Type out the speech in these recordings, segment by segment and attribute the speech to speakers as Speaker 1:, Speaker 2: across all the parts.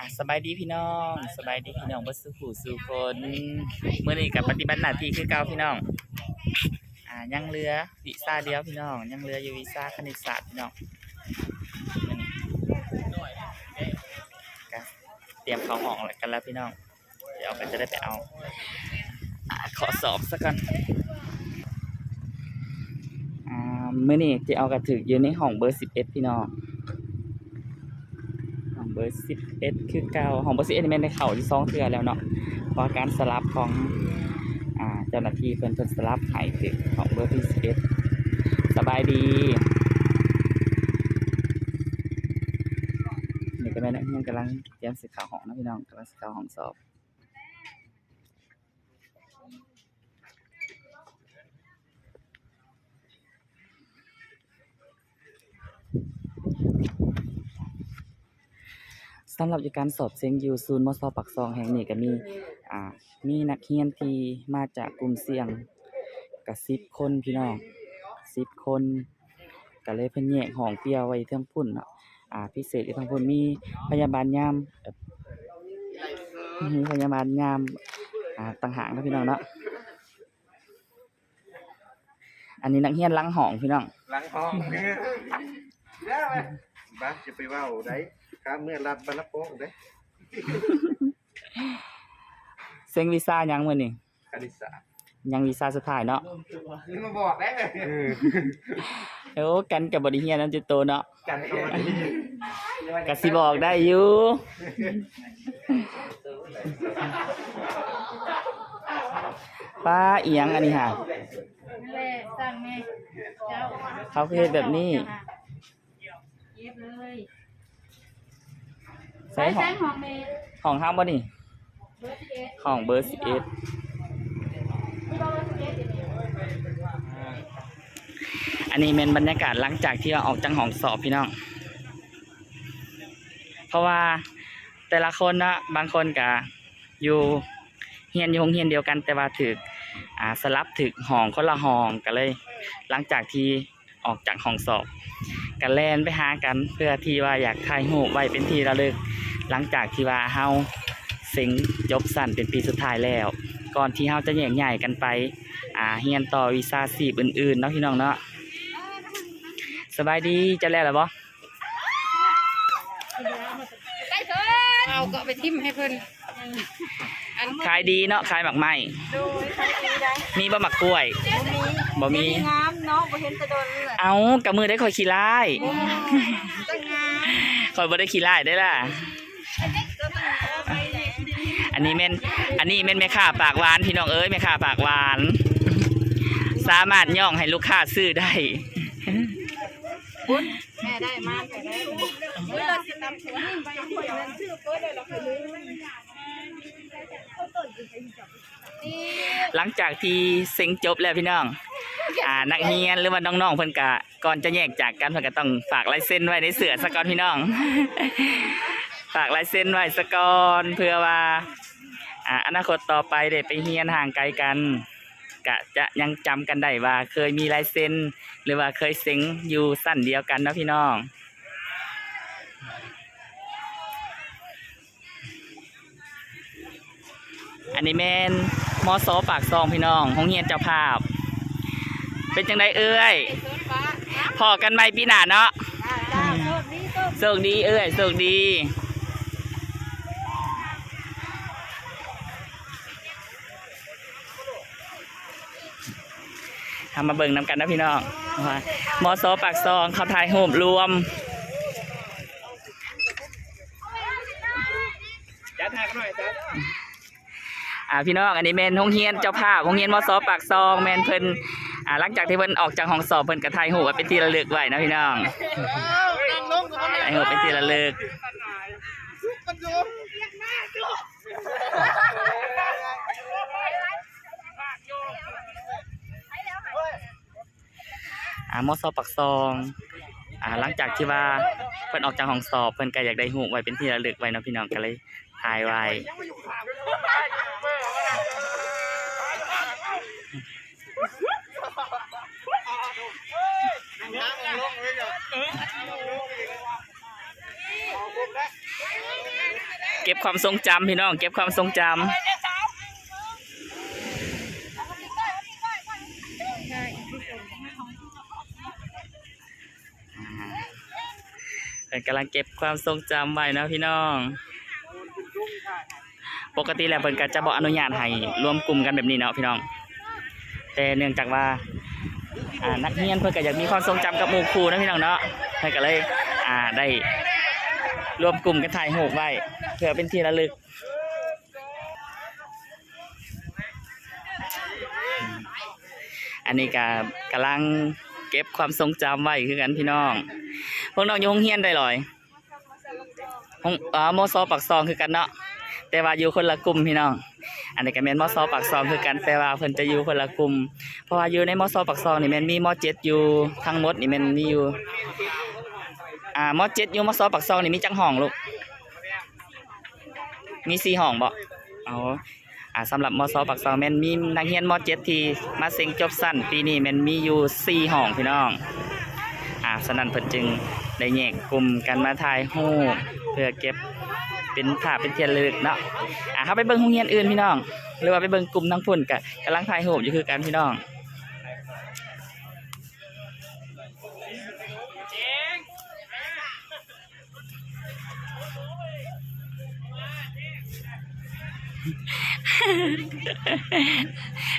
Speaker 1: อะสบายดีพี่น้องสบายดีพี่น้องบ่สู่ผู้สู่คนเมื่อนี้กับปฏิบัติหน้าที่คือเก่าพี่น้อง อ่ายังเรือวีซ่าเดียวพี่น้อง ยังเรืออยู่วีซ่าคณิตศาสตร์พี่น้องเตรียมเข้าห้องกันแล้วพี่น้อง เดี๋ยวก็จะได้ไปเอาอขอสอบสักก่อนอ่ามื้อนี้จะเอากระถึกอยู่ในห้องเบอร์สิบเอ็ดพี่น้อง เบอร์สิบเอ็ดคือเก่าของเบอร์สิบเอ็ดเป็นในเข่าที่ซองเทือแล้วเนาะเพราะการสลับของอ่าเจ้าหน้าที่เพิ่นเพิ่นสลับให้คือของเบอร์ที่สิบเอ็ดสบายดีนี่ก็แม่นักเรียนกำลังเตรียมสิข่าวห้องนะพี่น้องกำลังสิข่าวห้องสอบ สำหรับการสอบเซ็งยูซูนมอสปักซองแห่งนี้ก็มีอ่ามีนักเรียนที่มาจากกลุ่มเสี่ยงกับสิบคนพี่น้องสิบคนก็เลยเพิ่นแยกห้องเปียวไว้เทิงพุ่นเนาะอ่าพิเศษที่ทางพุ่นมีพยาบาลยามเอ่อมีพยาบาลยามอ่าต่างหากนะพี่น้องเนาะอันนี้นักเรียนหลังห้องพี่น้อง
Speaker 2: หลังห้องไปบ้าจะไปว่าได้ ข้ามเมื่อรัดบรรพโป้งได้
Speaker 1: เซ็งวีซ่ายังมื้อนี้
Speaker 2: คณิตศาสตร์
Speaker 1: ยังวีซ่าสุดท้ายเนาะ
Speaker 2: นี่มาบอกได้เลย
Speaker 1: โอ้กันกับบริเฮียนำจิตโตเนาะ
Speaker 2: กันเข้ามาดี
Speaker 1: กสิบอกได้อยู่ป้าเอียงอันนี้ค่ะ
Speaker 3: นั่นแหละสั่งแม่เจ้า
Speaker 1: เขาคือเฮ็ดแบบนี้
Speaker 3: เใส่ใส่
Speaker 1: ห้อง
Speaker 3: แซงของเมย์
Speaker 1: ห้องห้ามบ่นี่
Speaker 3: เบอร์สิบเอ็ด
Speaker 1: ห้องเบอร์สิบเอ็ด
Speaker 3: ที่เราเบอร์สิบเอ็ดเดี๋ยวนี้
Speaker 1: อันนี้เป็นบรรยากาศหลังจากที่เราออกจากห้องสอบพี่น้อง เพราะว่าแต่ละคนนะบางคนก็อยู่เฮียนอยู่โรงเฮียนเดียวกันแต่ว่าถึกอ่าสลับถึกห้องคนละห้องก็เลย หลังจากที่ออกจากห้องสอบก็แล่นไปหากันเพื่อที่ว่าอยากถ่ายรูปไว้เป็นที่ระลึก หลังจากที่ว่าเฮาเซ็งจบสั้นเป็นปีสุดท้ายแล้ว ก่อนที่เฮาจะแยกย้ายกันไปอ่าเฮียนต่อวีซ่าสีบอื่นๆเนาะพี่น้องเนาะสบายดีจะแล้วหรือบ่
Speaker 3: ไปเถอะเอาก็ไปทิมให้เพิ่นอัน
Speaker 1: ขายดีเนาะขายหมักไหม
Speaker 3: ดูใช้ดีได้
Speaker 1: มีบ่หมักกล้วยบ่มี
Speaker 3: งามเนาะบ่เห็นแตะโดนเลย
Speaker 1: เอากับมือได้คอยขี้ร้าย
Speaker 3: ตั้งงาม
Speaker 1: คอยบ่ได้ขี้ร้ายได้ล่ะอั นนี้แม่นอันนี้แม่นแม่ค้าปากหวาน พี่น้องเอ้ยแม่ค้าปากหวาน สามารถย่องให้ลูกค้าซื้อได้
Speaker 3: แม่ได้มาแม่ได้เฮ้ยเราสิตำสวนไปคนนั้นชื่อเปิ้ลเลยเราเคยลืมนี่
Speaker 1: หลังจากที่เซ็งจบแล้วพี่น้องอ่านักเรียนหรือว่าน้องๆเพิ่นกะก่อนจะแยกจากกันเพิ่นก็ต้องฝากลายเซ็นไว้ในเสือสะก่อนพี่น้อง ฝากลายเซ็นไว้สะก่อนเพื่อว่า อ่าอนาคตต่อไปได้ไปเรียนห่างไกลกันกะจะยังจำกันได้ว่า เคยมีลายเซ็นหรือว่าเคยเซ็งอยู่สั้นเดียวกันเนาะพี่น้องอันนี้แม่นมอสอปากซองพี่น้องห้องเฮียนเจ้าภาพ เป็นจังไดเอ้ย
Speaker 3: สวนฟ้า
Speaker 1: พอกันไหมปีหน้าเนาะ
Speaker 3: จ้าโชคดีโชค
Speaker 1: โชคดี เอ้ยโชคดีทำมาเบิ่งนำกันนะพี่น้องว่ามอสอปากซองเขาถ่ายรูปรวม
Speaker 2: จัดให้กันหน่อยจ้ะ
Speaker 1: อ่าพี่น้องอันนี้แมนห้องเฮียนเจ้าภาพห้องเฮียนมอสอปากซองแมนเพิ่นอ่าหลังจากที่เพิ่นออกจากห้องสอบเพิ่นกระทายหูไว้เป็นที่ระลึกไว้นะพี่น้อง
Speaker 2: นั่งลงกับมัน
Speaker 1: ถ่ายหูเป็นที่ระลึก
Speaker 2: กันอยู่
Speaker 1: อ่า มอสอปากซองอ่าหลังจากที่ว่าเพิ่นออกจากห้องสอบเพิ่นก็อยากได้หูไว้เป็นที่ระลึกไว้เนาะพี่น้องก็เลยถ่ายไว้
Speaker 2: เก็
Speaker 1: บความทรงจำพี่น้อง เก็บความทรงจำ เป็น กำลังเก็บความทรงจำไว้นะพี่น้อง ปกติแล้วเพิ่นก็จะบอกอนุญาตให้รวมกลุ่มกันแบบนี้เนาะพี่น้อง แต่เนื่องจากว่าอ่านักเรียนเพิ่นก็อยากมีความทรงจำกับหมู่ครูนะพี่น้องเนาะเพิ่นก็เลยอ่าได้รวมกลุ่มกันถ่ายรูปไว้เพื่อเป็นที่ระลึกอันนี้ก็กำลัง เก็บความทรงจำไว้คือกันพี่น้อง พวกน้องอยู่โรงเรียนได้หรอยห้องอ๋อมอซอปักซองคือกันเนาะแต่ว่าอยู่คนละกลุ่มพี่น้อง อันนี้ก็แม่นมซอปักซองคือกันแต่ว่าเพิ่นจะอยู่คนละกลุ่ม เพราะว่าอยู่ในมอซอปักซองนี่แม่นมีมอเจ็ดอยู่ทั้งหมดนี่แม่นมีอยู่ อ่ามอเจ็ดอยู่มอซอปักซองนี่มีจังห้องลูก มีสี่ห้องบ่เอา อ่าสำหรับมอซอปักซองแมนมีนักเรียนมอเจ็ดที่มาเซ็งจบสั้นปีนี้แมนมีอยู่สี่ห้องพี่น้องอ่าสนั่นเพิ่นจึงได้แยกกลุ่มกันมาถ่ายรูปเพื่อเก็บเป็นภาพเป็นเทียนลึกเนาะอ่าเขาไปเบิ่งโรงเรียนอื่นพี่น้อง หรือว่าไปเบิ่งกลุ่มทั้งพุ่นกะกำลังถ่ายรูปอยู่คือกันพี่น้อง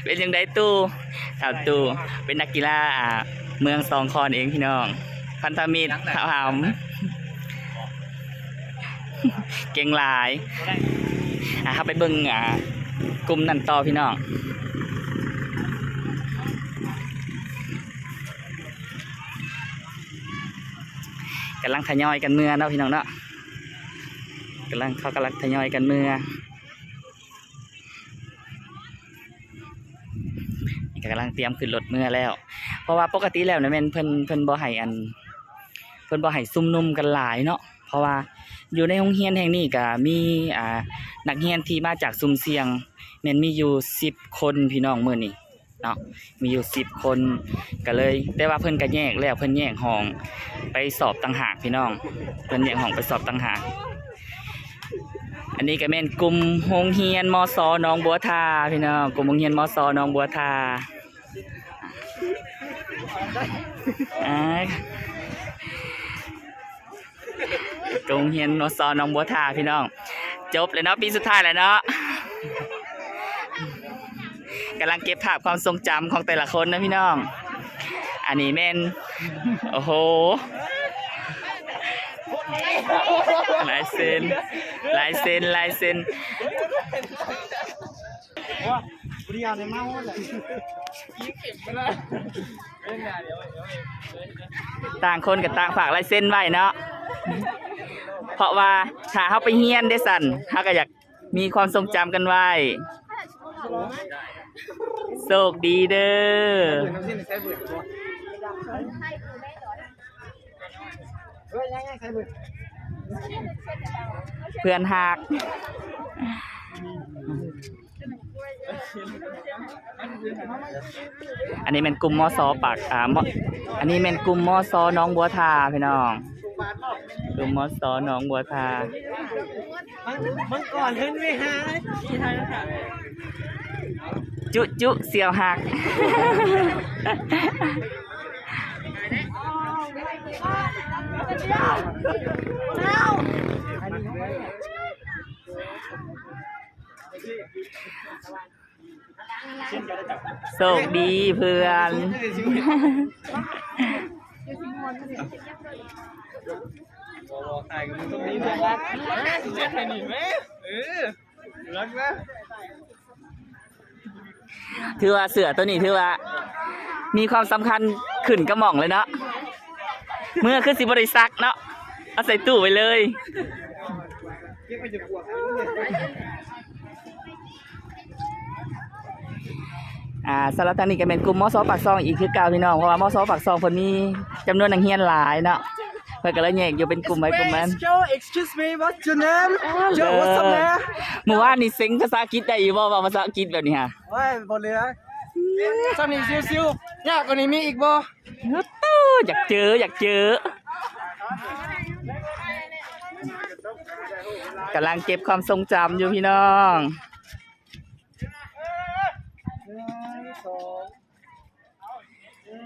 Speaker 1: เป็นยังไงตู้ถามตู้เป็นนักกีฬาอ่าเมืองสองคอนเองพี่น้อง พันธมิตรถามเก่งหลายอะครับไปเบิ่งอ่ากลุ่มนั่นต่อพี่น้องกำลังทยอยกันเมื่อเนาะพี่น้องเนาะกำลังเขากำลังทยอยกันเมื่อ กำลังเตรียมขึ้นรถเมื่อแล้ว เพราะว่าปกติแล้วเนี่ยแม่นเพิ่นเพิ่นบ่ให้อัน เพิ่นบ่ให้ซุ่มนุมกันหลายเนาะเพราะว่าอยู่ในโรงเรียนแห่งนี้ก็มีอ่านักเรียนที่มาจากซุ่มเสียงแม่นมีอยู่10คนพี่น้องมื้อนี้เนาะมีอยู่10คนก็เลย แต่ว่าเพิ่นก็แยกแล้วเพิ่นแยกห้องไปสอบต่างหากพี่น้อง เพิ่นแยกห้องไปสอบต่างหากอันนี้ก็แม่นกลุ่มโรงเรียนมศหนองบัวทาพี่น้องกลุ่มโรงเรียนมศหนองบัวทาอ่า โรงเรียนมศหนองบัวทาพี่น้อง จบเลยเนาะปีสุดท้ายแล้วเนาะกำลังเก็บภาพความทรงจำของแต่ละคนนะพี่น้อง อันนี้แม่น โอ้โหลายเซ็นลายเซ็นลายเซ็น
Speaker 2: บริยาในเมาเลย
Speaker 1: ต่างคนกับต่างฝากลายเซ็นไว้เนาะ เพราะว่าถ้าเขาไปเฮียนได้สั่นเขาก็อยากมีความทรงจำกันไว้ โชคดีเด้อ
Speaker 2: เบิดตัวเฮ้ยยังยังใช้เบิด
Speaker 1: เพื่อนหัก อันนี้เป็นกลุ่มมอซอปากอ่ามออันนี้เป็นกลุ่มมอซอน้องบัวทาพี่น้องกลุ่มมอซอน้องบัวทา
Speaker 2: มันก่อนขึ้นไม่หาย
Speaker 1: จุจุเสียวหัก โชคดีเพื่อน
Speaker 2: ถ่ายกับมึงตรงนี้เพื่อนรักเจ็ดให้หนีไหมเออรักนะ
Speaker 1: ถือว่าเสือตัวนี้ถือว่า มีความสำคัญขึ้นกระหม่องเลยเนาะเมื่อขึ้นสิบริษักเนาะเอาใส่ตู้ไปเลย
Speaker 2: เก็บไปจะกลัว
Speaker 1: อ่าสำหรับทางนี้ก็เป็นกลุ่มมอซอปากซองอีกคือเก่าพี่น้องเพราะว่ามอซอปากซองเพิ่นมีจำนวนนักเรียนหลายเนาะเพิ่นก็เลยแยกอยู่เป็นกลุ่มไว้กลุ่มนั้น
Speaker 2: Joe excuse me what's your name Joe what's up man
Speaker 1: เมื่อวานนี่เซ็งภาษาอังกฤษได้อยู่บ่ว่าภาษาอังกฤษแบบนี้ฮะ
Speaker 2: เฮ้ยบนเรือสนิทซิวๆยากกว่านี้มีอีกบ่
Speaker 1: ตู้อยากเจออยากเจอกำลังเก็บความทรงจำอยู่พี่น้อง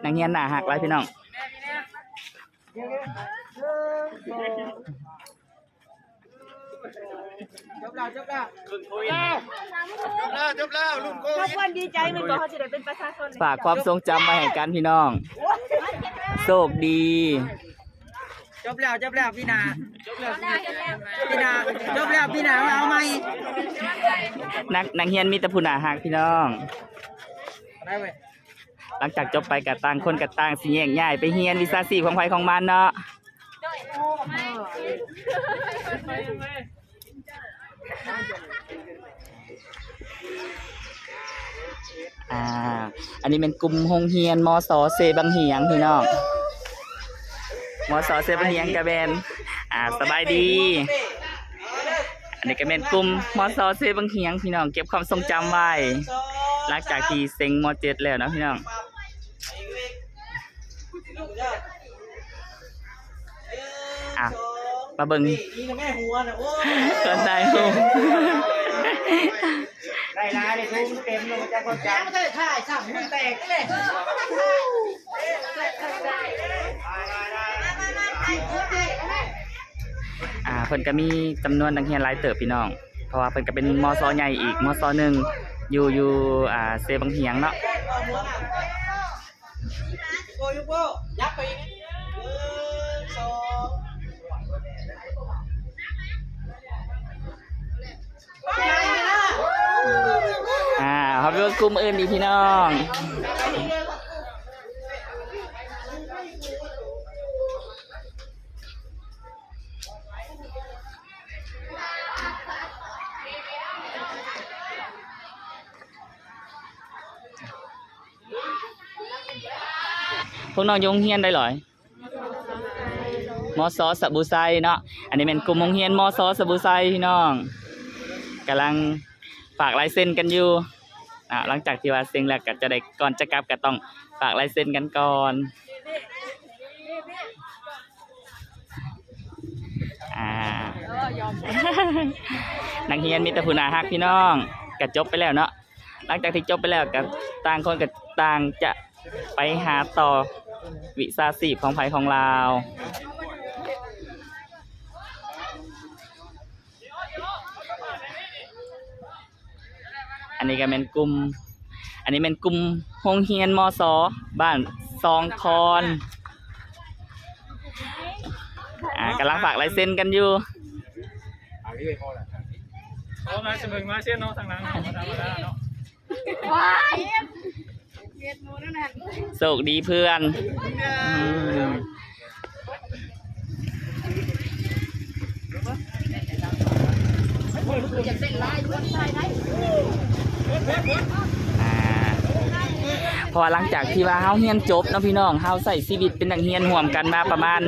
Speaker 1: นังเงียนหนาหักไรพี่น้อง
Speaker 2: จบแล้วจบแล้วจบแล้วจบแล้วลุงโก้
Speaker 3: ถ้าควรดีใจมันก็เขาจะได้เป็นประชาชน
Speaker 1: ฝากความทรงจำมาให้กันพี่น้อง โชคดี
Speaker 2: จบแล้วจบแล้วพี่นาจบแล้วพี่นาจบแล้วพี่นามาเอาไหม
Speaker 1: นักนักเฮียนมีแต่ผู้หนาหักพี่น้อง
Speaker 2: ได้เว้ย
Speaker 1: หลังจากจบไปกับต่างคนกับต่างสิแยกย้ายไปเฮียนวิชาสีของไผของมันเนาะอ่า อันนี้เป็นกลุ่มโรงเรียนมสเซบังเหียงพี่น้องมสเซบังเหียงกะแบนอ่าสบายดี อันนี้ก็เป็นกลุ่มมสเซบังเหียงพี่น้องเก็บความทรงจำไว้หลังจากที่เซ็งมเจ็ดแล้วนะพี่น้อง มาเบิ่ง
Speaker 2: นี่กับแม่หัวนะโอ้
Speaker 1: ก็ได้ฮู้
Speaker 2: ได้ลายเลยทุ่มเต็มลงมาจากคนจันไม่ได้ถ่ายสั่งมันแตกเลย
Speaker 1: อ่าเพิ่นก็มีจำนวนนักเรียนหลายเติบพี่น้อง เพราะว่าเพิ่นก็เป็นมศใหญ่อีกมศหนึ่งอยู่อยู่อ่าเซบังเหียงเนาะ
Speaker 2: โก้ยุโก้ยับไปอีก อ่า
Speaker 1: เขาเป็นกลุ่มอื่นดีพี่น้องพวกน้องยงเฮียนได้เหรอมอสอสบูไซเนาะ อันนี้เป็นกลุ่มโรงเรียนมอสอสบูไซพี่น้อง กำลังฝากลายเซ็นกันอยู่อ่าหลังจากที่ว่าเซ็งแล้วก็จะได้ก่อนจะกลับก็ต้องฝากลายเซ็นกันก่อนอ่า นักเรียนมีแต่ผู้นาฮักพี่น้องก็จบไปแล้วเนาะหลังจากที่จบไปแล้วก็ต่างคนก็ต่างจะไปหาต่อวิชาสีของไผของเราว อั นนี้ก็เป็นกลุ่ม อันนี้เป็นกลุ่มโรงเรียนมสบ้านซองคอนอ่ากำลังฝากลายเซ็นกันอยู่
Speaker 2: เอามาเสมอมาเช่นน้องทางหลังธรรมดาเนาะ
Speaker 3: ว้ายเวียดมูนั่นน่ะ
Speaker 1: โชคดีเพื่อนอืมอ่าเพราะ ว่าหลังจากที่ว่าเฮาเฮียนจบเนาะพี่น้องเฮาใส่ชีวิตเป็นนักเรียนร่วมกันมาประมาณ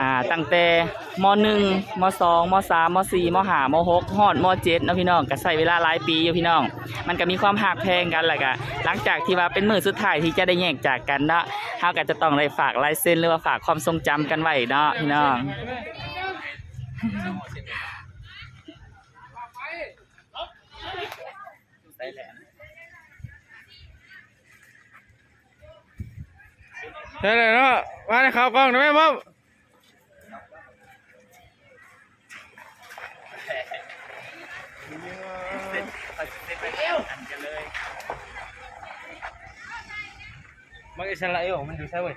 Speaker 1: อ่าตั้งแต่มหนึ่งมสองมสามมสี่มห้ามหกฮอดมเจ็ดเนาะพี่น้องก็ใช้เวลาหลายปีอยู่พี่น้อง มันก็มีความหักแพงกันแหละก็หลังจากที่ว่าเป็นมือสุดท้ายที่จะได้แยกจากกันเนาะเฮาก็จะต้องได้ฝากลายเซ็นหรือว่าฝากความทรงจำกันไว้เนาะพี่น้อง
Speaker 2: เลยเนาะมาในข่าวกล้องได้ไหมบ๊อบมันอิสราเอลมันอยู่ใช่เว้ย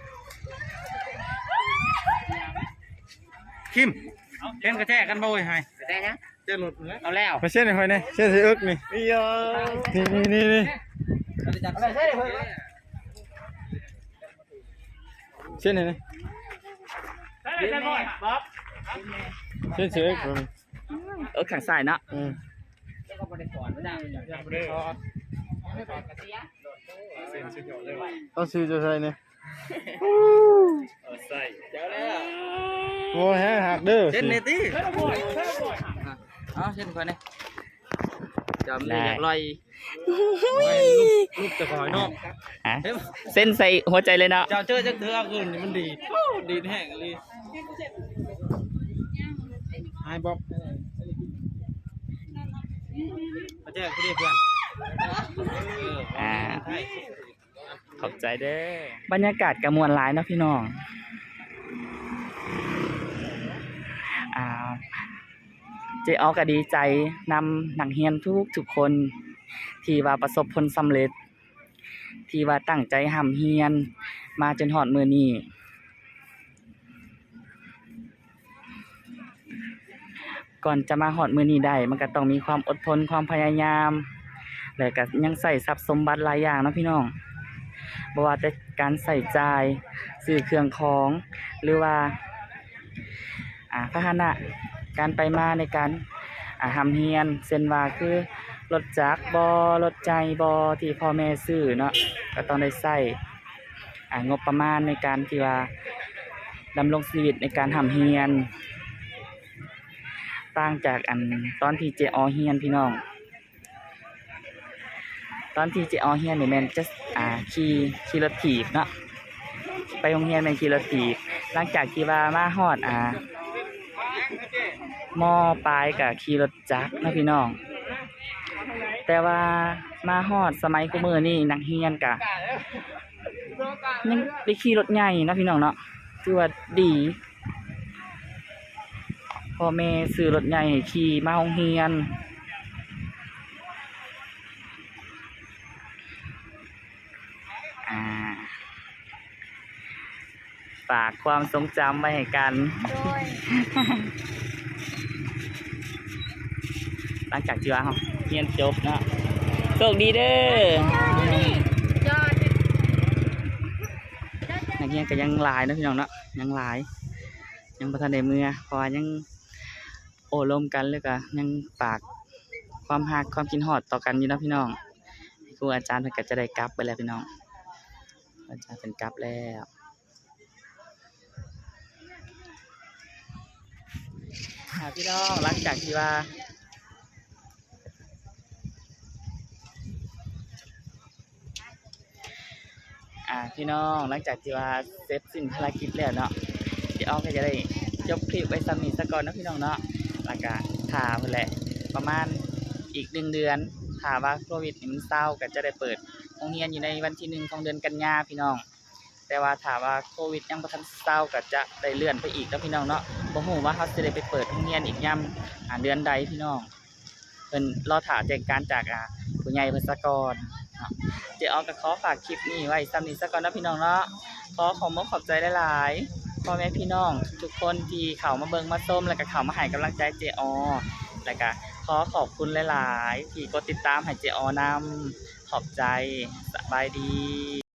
Speaker 2: คิมเล่นกระแทกกันบ่เว้ยไฮกระแทกนะเจ้าหลุดเอาแล้ว
Speaker 4: มาเช่นหน่อยนี่เช่นสิอึกนี่
Speaker 2: นี่ย
Speaker 4: นี่นี่นี่นี่
Speaker 2: อะไรใช่เพื่อน
Speaker 4: เช่นนี่นี่
Speaker 2: ใช่ ใช่บ่อยบ๊อบ
Speaker 4: เช่นสิอึกอืม
Speaker 1: เออข้างซ้ายเนาะ
Speaker 4: อืม
Speaker 2: ยังไม่ได้สอน
Speaker 4: ต้องซื้อจะใส่นี่
Speaker 2: ใส่เจ้าแล้ว
Speaker 4: โอ้ยฮะหักเด้อ
Speaker 2: เช่นเนตี้
Speaker 1: อ๋อเช่นคนนี้ จอมเลยอยากลอย
Speaker 2: ลูกจะคอยนอก
Speaker 1: อะเส้นใส่หัวใจเลยเนาะ
Speaker 2: เจ้าเจอจักเถื่อคืนนี่มันดีดีแห้งเลย
Speaker 4: ไอ้บ๊อบ
Speaker 2: ใมาแจ้งกูดิเพื่อนเออ
Speaker 1: อ่า
Speaker 2: ใช่
Speaker 1: ขอบใจเด้อบรรยากาศกระมวลหลายเนาะพี่น้องอ่า เจออก็ดีใจนำหนังเฮียนทุกทุกคน ที่ว่าประสบผลสำเร็จ ที่ว่าตั้งใจหำเฮียน มาจนหอดมือนี้ก่อนจะมาหอดมือนี้ได้ มันก็ต้องมีความอดทนความพยายาม แล้วก็ยังใส่ทรัพย์สมบัติหลายอย่างนะพี่น้องบ่ว่าแต่การใส่จ่ายซื้อเครื่องของ หรือว่า อ่าพาหนะ การไปมาในการอ่าทำเฮียนเส้นว่าคือรถจักรบอรถใจบอที่พ่อแม่ซื้อเนาะก็ต้องได้ใส่อ่างบประมาณในการที่ว่าดำรงชีวิตในการทำเฮียน ต่างจากอันตอนที่เจออเฮียนพี่น้อง ตอนที่เจออเฮียนนี่แมนจะอ่าขี่ขี่รถถีบเนาะไปโรงเรียนแมนขี่รถถีบหลังจากที่ว่ามาฮอดอ่า มอปลายกับขี่รถจักรนะพี่น้อง แต่ว่ามาฮอดสมัยกูมือนี่นักเฮียนกะยังได้ขี่รถใหญ่นะพี่น้องเนาะคือว่าดีพ่อแม่ซื้อรถใหญ่ให้ขี่มาโรงเรียนฝากความทรงจำไว้ให้กัน
Speaker 3: โดย
Speaker 1: หลังจากที่ว่าเราเรียนจบเนาะโชคดีเด้อ
Speaker 3: อด
Speaker 1: นักเรียนก็ยังหลายนะพี่น้องเนาะยังหลาย ยังประทันในมือเพราะยังโอลมกันเลยก็ยังปากความหักความกินหอดต่อกันอยู่นะพี่น้องครูอาจารย์เพิ่นก็จะได้กลับไปแล้วพี่น้อง อาจารย์เป็นกลับแล้วพี่น้องหลังจากที่ว่า อ่าพี่น้องหลังจากที่ว่าเสร็จสิ้นภารกิจแล้วเนาะเดี๋ยวอ้อมก็จะได้จบคลิปไว้ซ้ำนี้ซะก่อนนะพี่น้องเนาะแล้วก็ถ่าเพิ่นแหละ ประมาณอีกหนึ่งเดือนถาว่าโควิดนี่มันเศร้าก็จะได้เปิดโรงเรียนอยู่ในวันที่หนึ่งของเดือนกันยาพี่น้อง แต่ว่าถาว่าโควิดยังบ่ทันเศร้าก็จะได้เลื่อนไปอีกเนาะพี่น้องเนาะบ่ฮู้ว่าเขาจะได้ไปเปิดโรงเรียนอีกยามอ่าเดือนใดพี่น้องเพิ่นรอถ่าแจ้งการจากอ่าผู้ใหญ่เพิ่นซะก่อน เนาะเจ๊ออก็ขอฝากคลิปนี้ไว้สำนี้ซะก่อนนะพี่น้องเนาะขอขอบคุณขอบใจหลายๆพ่อแม่พี่น้องทุกคนที่เข้ามาเบิ้งมาส้มแล้วก็เข้ามาหายกำลังใจเจออแล้วก็ขอขอบคุณหลายๆ ที่กดติดตามให้เจออนำขอบใจสบายดี